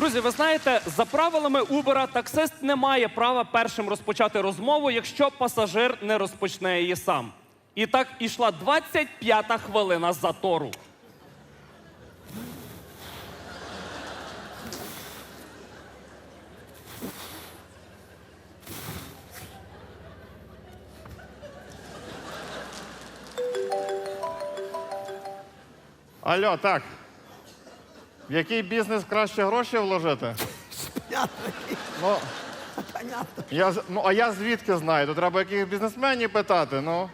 Друзі, ви знаєте, за правилами Uber таксист не має права першим розпочати розмову, якщо пасажир не розпочне її сам. І так ішла 25-та хвилина затору. Алло, так. В який бізнес краще гроші вложити? Ну, я, з- ну, а я звідки знаю? То треба яких бізнесменів питати. Ну,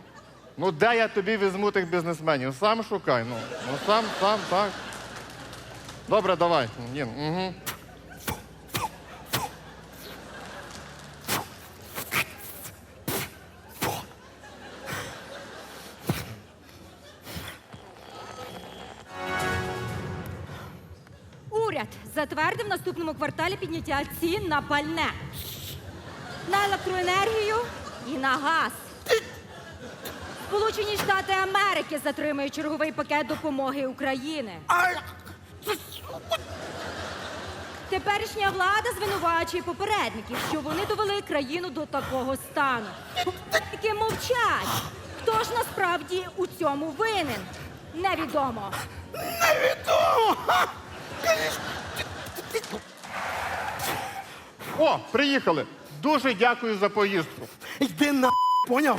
ну де я тобі візьму тих бізнесменів? Сам шукай. Ну, ну сам, сам, так. Добре, давай. Ні, угу. Уряд затвердив в наступному кварталі підняття цін на пальне, на електроенергію і на газ. Сполучені Штати Америки затримують черговий пакет допомоги України. Теперішня влада звинувачує попередників, що вони довели країну до такого стану. Які мовчать. Хто ж насправді у цьому винен? Невідомо. Невідомо. О, приїхали. Дуже дякую за поїздку. Йди на поняв?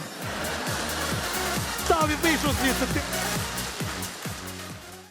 Став і вийшов звідси.